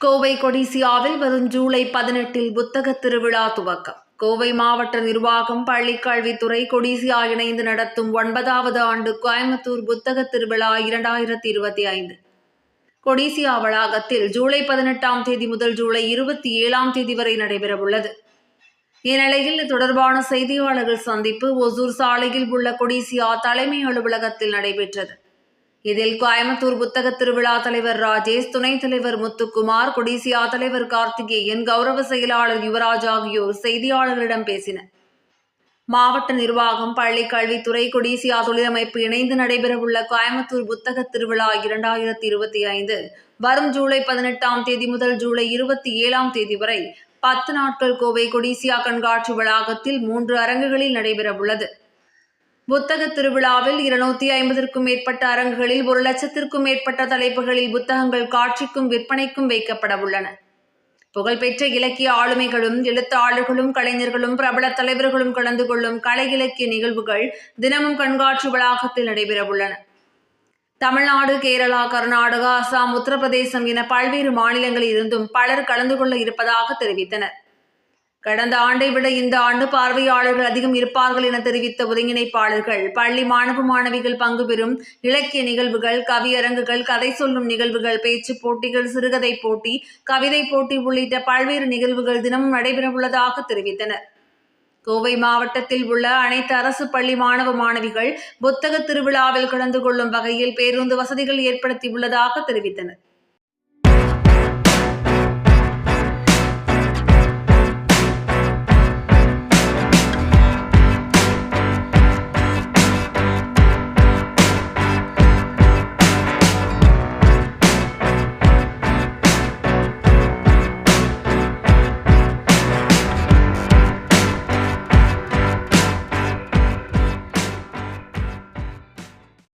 கோவை கொடிசியாவில் வரும் ஜூலை பதினெட்டில் புத்தக திருவிழா துவக்கம். கோவை மாவட்ட நிர்வாகம் பள்ளிக்கல்வித்துறை கொடிசியா இணைந்து நடத்தும் ஒன்பதாவது ஆண்டு கோயம்புத்தூர் புத்தக திருவிழா இரண்டாயிரத்தி இருபத்தி ஐந்து. கொடிசியா வளாகத்தில் ஜூலை பதினெட்டாம் தேதி முதல் ஜூலை இருபத்தி ஏழாம் தேதி வரை நடைபெறவுள்ளது. இந்நிலையில் தொடர்பான செய்தியாளர்கள் சந்திப்பு ஒசூர் சாலையில் உள்ள கொடிசியா தலைமை அலுவலகத்தில் நடைபெற்றது. இதில் கோயம்புத்தூர் புத்தக திருவிழா தலைவர் ராஜேஷ் துணைத் தலைவர் முத்துக்குமார் கொடிசியா தலைவர் கார்த்திகேயன் கௌரவ செயலாளர் யுவராஜ் ஆகியோர் செய்தியாளர்களிடம் பேசினர். மாவட்ட நிர்வாகம் பள்ளி கல்வித்துறை கொடிசியா தொழிலமைப்பு இணைந்து நடைபெறவுள்ள கோயம்புத்தூர் புத்தக திருவிழா இரண்டாயிரத்தி இருபத்தி ஐந்து வரும் ஜூலை பதினெட்டாம் தேதி முதல் ஜூலை இருபத்தி ஏழாம் தேதி வரை பத்து நாட்கள் கோவை கொடிசியா கண்காட்சி வளாகத்தில் மூன்று அரங்குகளில் நடைபெறவுள்ளது. புத்தக திருவிழாவில் இருநூத்தி ஐம்பதற்கும் மேற்பட்ட அரங்குகளில் ஒரு லட்சத்திற்கும் மேற்பட்ட தலைப்புகளில் புத்தகங்கள் காட்சிக்கும் விற்பனைக்கும் வைக்கப்பட உள்ளன. புகழ்பெற்ற இலக்கிய ஆளுமைகளும் எழுத்தாளர்களும் கலைஞர்களும் பிரபல தலைவர்களும் கலந்து கொள்ளும் கலை இலக்கிய நிகழ்வுகள் தினமும் கண்காட்சி வளாகத்தில் நடைபெறவுள்ளன தமிழ்நாடு கேரளா கர்நாடகா அசாம் உத்தரப்பிரதேசம் என பல்வேறு மாநிலங்களில் இருந்தும் பலர் கலந்து கொள்ள இருப்பதாக தெரிவித்தனர். கடந்த ஆண்டை விட இந்த ஆண்டு பார்வையாளர்கள் அதிகம் இருப்பார்கள் என தெரிவித்த ஒருங்கிணைப்பாளர்கள் பள்ளி மாணவ மாணவிகள் பங்கு பெறும் இலக்கிய நிகழ்வுகள் கவியரங்குகள் கதை சொல்லும் நிகழ்வுகள் பேச்சு போட்டிகள் சிறுகதை போட்டி கவிதை போட்டி உள்ளிட்ட பல்வேறு நிகழ்வுகள் தினமும் நடைபெறவுள்ளதாக தெரிவித்தனர். கோவை மாவட்டத்தில் உள்ள அனைத்து அரசு பள்ளி மாணவ மாணவிகள் புத்தக திருவிழாவில் கலந்து கொள்ளும் வகையில் பேருந்து வசதிகள் ஏற்படுத்தியுள்ளதாக தெரிவித்தனர்.